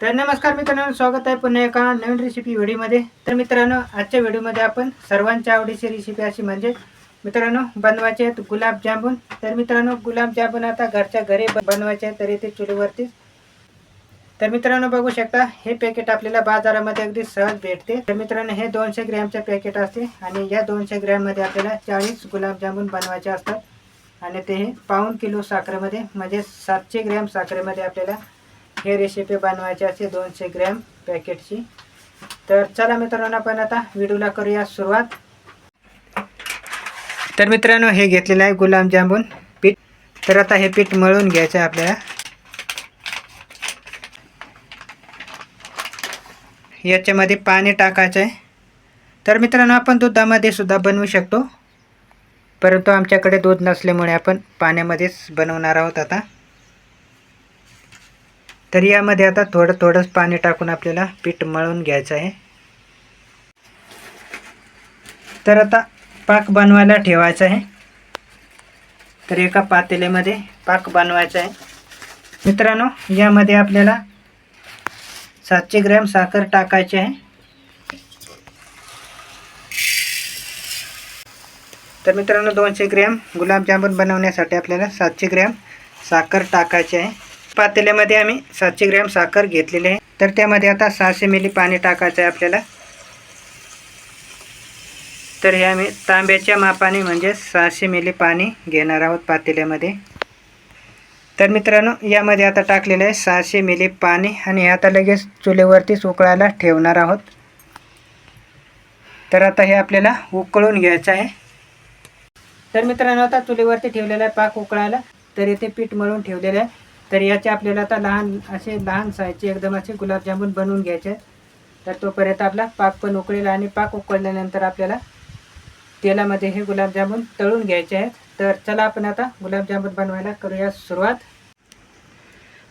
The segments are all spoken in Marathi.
तर नमस्कार मित्रांनो स्वागत आहे पुन्हा एका नवीन रेसिपी व्हिडिओमध्ये. तर मित्रांनो आजच्या व्हिडिओमध्ये आपण सर्वांच्या आवडीची रेसिपी अशी म्हणजे मित्रांनो बनवायचे आहेत गुलाबजामुन तर मित्रांनो गुलाबजामुन आता घरच्या घरी बनवायचे आहेत तरी ते चुलीवरतीच तर मित्रांनो बघू शकता हे पॅकेट आपल्याला बाजारामध्ये अगदी सहज भेटते. तर मित्रांनो हे दोनशे ग्रॅमचे पॅकेट असते आणि या दोनशे ग्रॅममध्ये आपल्याला चाळीस गुलाबजामुन बनवायचे असतात. आणि ते हे पाऊण किलो साखरेमध्ये म्हणजे सातशे ग्रॅम साखरेमध्ये आपल्याला हे रेसिपी बनवायची असते दोनशे ग्रॅम पॅकेटची. तर चला मित्रांनो आपण आता व्हिडिओला करूया सुरुवात. तर मित्रांनो हे घेतलेलं आहे गुलाबजामुन पीठ. तर आता हे पीठ मळून घ्यायचं आहे आपल्याला. याच्यामध्ये पाणी टाकायचं आहे तर मित्रांनो आपण दुधामध्ये सुद्धा बनवू शकतो. परंतु आमच्याकडे दूध नसल्यामुळे आपण पाण्यामध्येच बनवणार आहोत आता. तर यामध्ये आता थोडं थोडंच पाणी टाकून आपल्याला पीठ मळून घ्यायचं आहे. तर आता पाक बनवायला ठेवायचं आहे. तर एका पातेल्यामध्ये पाक बनवायचा आहे. मित्रांनो यामध्ये आपल्याला सातशे ग्रॅम साखर टाकायची आहे. तर मित्रांनो दोनशे ग्रॅम गुलाबजामुन बनवण्यासाठी आपल्याला सातशे ग्रॅम साखर टाकायची आहे. पातेल्यामध्ये आम्ही सातशे ग्रॅम साखर घेतलेली आहे. तर त्यामध्ये आता सहाशे मिली पाणी टाकायचं आहे आपल्याला. तर हे आम्ही तांब्याच्या मापाने म्हणजे सहाशे मिली पाणी घेणार आहोत पातेल्यामध्ये. तर मित्रांनो यामध्ये आता टाकलेलं आहे सहाशे मिली पाणी आणि हे आता लगेच चुलीवरतीच उकळायला ठेवणार आहोत. तर आता हे आपल्याला उकळून घ्यायचं आहे. तर मित्रांनो आता चुलीवरती ठेवलेला आहे पाक उकळायला. तर इथे पीठ मळून ठेवलेलं आहे. तर याचे आपल्याला आता लहान असे लहान साईजचे एकदम असे गुलाबजामुन बनवून घ्यायचे. तर तोपर्यंत आपला पाक पण उकळेल आणि पाक उकळल्यानंतर आपल्याला तेलामध्ये हे गुलाबजामुन तळून घ्यायचे आहेत. तर चला आपण आता गुलाबजामुन बनवायला करूया सुरुवात.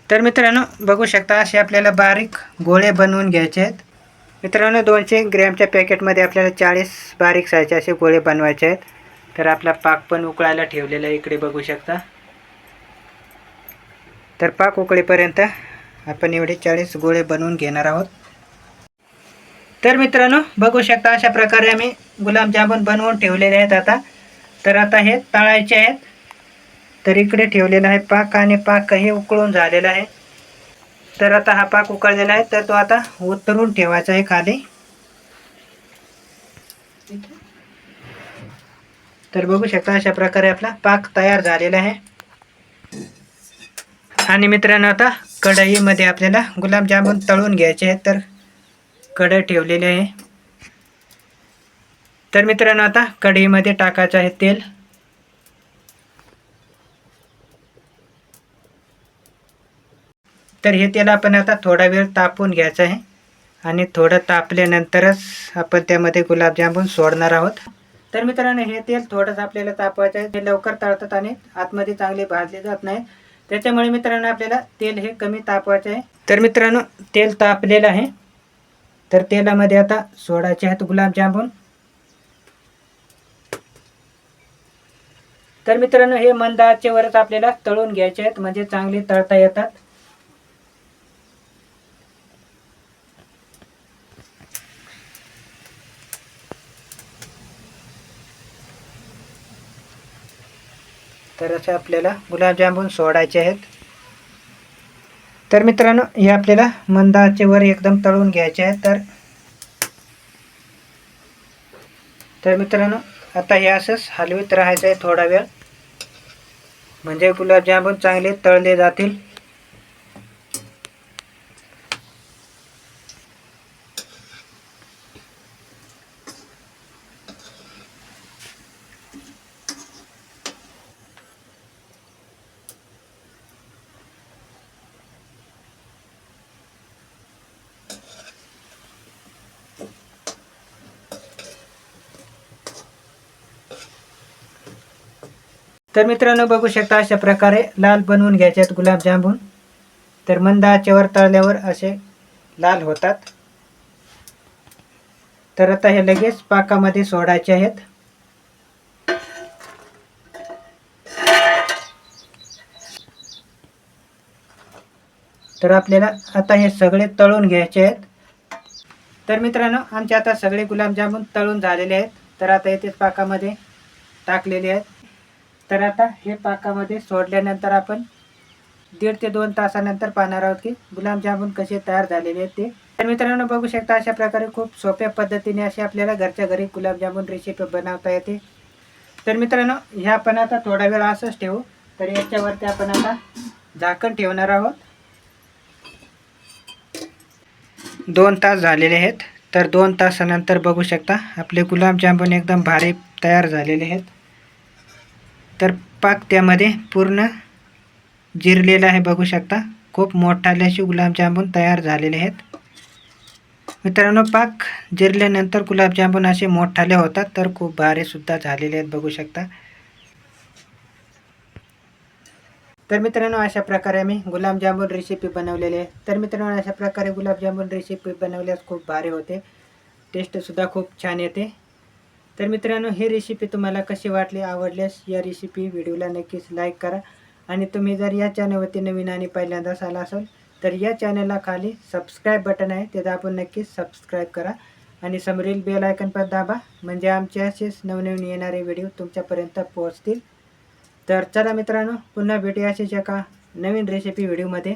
तर मित्रांनो बघू शकता असे आपल्याला बारीक गोळे बनवून घ्यायचे आहेत. मित्रांनो दोनशे ग्रॅमच्या पॅकेटमध्ये आपल्याला चाळीस बारीक सायचे असे गोळे बनवायचे आहेत. तर आपला पाक पण उकळायला ठेवलेला आहे इकडे बघू शकता. तर पाक उकळीपर्यंत आपण एवढे चाळीस गोळे बनवून घेणार आहोत. तर मित्रांनो बघू शकता अशा प्रकारे आम्ही गुलाबजामुन बनवून ठेवलेले आहेत आता. तर आता हे तळायचे आहेत. तर इकडे ठेवलेला आहे पाक आणि पाक हे उकळून झालेला आहे. तर आता हा पाक उकळलेला आहे तर तो आता उतरून ठेवायचा आहे खाली. तर बघू शकता अशा प्रकारे आपला पाक तयार झालेला आहे. आणि मित्रांनो आता कढईमध्ये आपल्याला गुलाबजामुन तळून घ्यायचे आहेत तर कढई ठेवलेली आहे. तर मित्रांनो आता कढईमध्ये टाकायचं आहे तेल. तर हे तेल आपण आता थोडा वेळ तापून घ्यायचं आहे. आणि थोडं तापल्यानंतरच आपण त्यामध्ये गुलाबजामुन सोडणार आहोत. तर मित्रांनो हे तेल थोडंसं आपल्याला तापवायचं आहे. ते लवकर तळतात आणि आतमध्ये चांगले भाजले जात नाही त्याच्यामुळे मित्रांनो आपल्याला तेल हे कमी तापवायचं आहे. तर मित्रांनो तेल तापलेलं आहे. तर तेलामध्ये आता सोडायचे आहेत गुलाबजामुन तर मित्रांनो हे मंदाचे वरच आपल्याला तळून घ्यायचे आहेत. म्हणजे चांगले तळता येतात. तर असे आपल्याला गुलाबजामुन सोडायचे आहेत. तर मित्रांनो हे आपल्याला मंदाचे वर एकदम तळून घ्यायचे आहेत. तर तर मित्रांनो आता हे असंच हलवीत राहायचं आहे थोडा वेळ. म्हणजे गुलाबजामुन चांगले तळले जातील. तर मित्रांनो बघू शकता अशा प्रकारे लाल बनवून घ्यायचे आहेत गुलाबजामुन तर मंद आचेवर तळल्यावर असे लाल होतात. तर आता हे लगेच पाकामध्ये सोडायचे आहेत. तर आपल्याला आता हे सगळे तळून घ्यायचे आहेत. तर मित्रांनो आमचे आता सगळे गुलाबजामुन तळून झालेले आहेत. तर आता येथे पाकामध्ये टाकलेले आहेत. तर आता हे पाकामध्ये सोडल्यानंतर आपण दीड ते दोन तासानंतर पाहणार आहोत की गुलाबजामुन कसे तयार झालेले आहेत ते. तर मित्रांनो बघू शकता अशा प्रकारे खूप सोप्या पद्धतीने असे आपल्याला घरच्या घरी गुलाबजामुन रेसिपी बनवता येते. तर मित्रांनो ह्या आपण आता थोडा वेळ असंच ठेवू तर याच्यावरती आपण आता झाकण ठेवणार आहोत. दोन तास झालेले आहेत तर दोन तासानंतर बघू शकता आपले गुलाबजामुन एकदम भारी तयार झालेले आहेत. तर पाक त्यामध्ये पूर्ण जिरलेला आहे बघू शकता. खूप मोठाले असे गुलाबजामुन तयार झालेले आहेत. मित्रांनो पाक जिरल्यानंतर गुलाबजामुन असे मोठाले होतात तर खूप भारीसुद्धा झालेले आहेत बघू शकता. तर मित्रांनो अशा प्रकारे मी गुलाबजामुन रेसिपी बनवलेली आहे तर मित्रांनो अशा प्रकारे गुलाबजामुन रेसिपी बनवल्यास खूप भारी होते. टेस्टसुद्धा खूप छान येते. तर मित्रांनो ही रेसिपी तुम्हाला कशी वाटली आवडल्यास या रेसिपी व्हिडिओला नक्कीच लाईक करा. आणि तुम्ही जर या चॅनलवरती नवीन आणि पहिल्यांदाच आला असाल तर या चॅनलला खाली सबस्क्राईब बटन आहे ते दाबून नक्कीच सबस्क्राईब करा. आणि समोरील बेल आयकन पण दाबा म्हणजे आमचे असेच नवनवीन येणारे व्हिडिओ तुमच्यापर्यंत पोहोचतील. तर चला मित्रांनो पुन्हा भेटूया असेच एका नवीन रेसिपी व्हिडिओमध्ये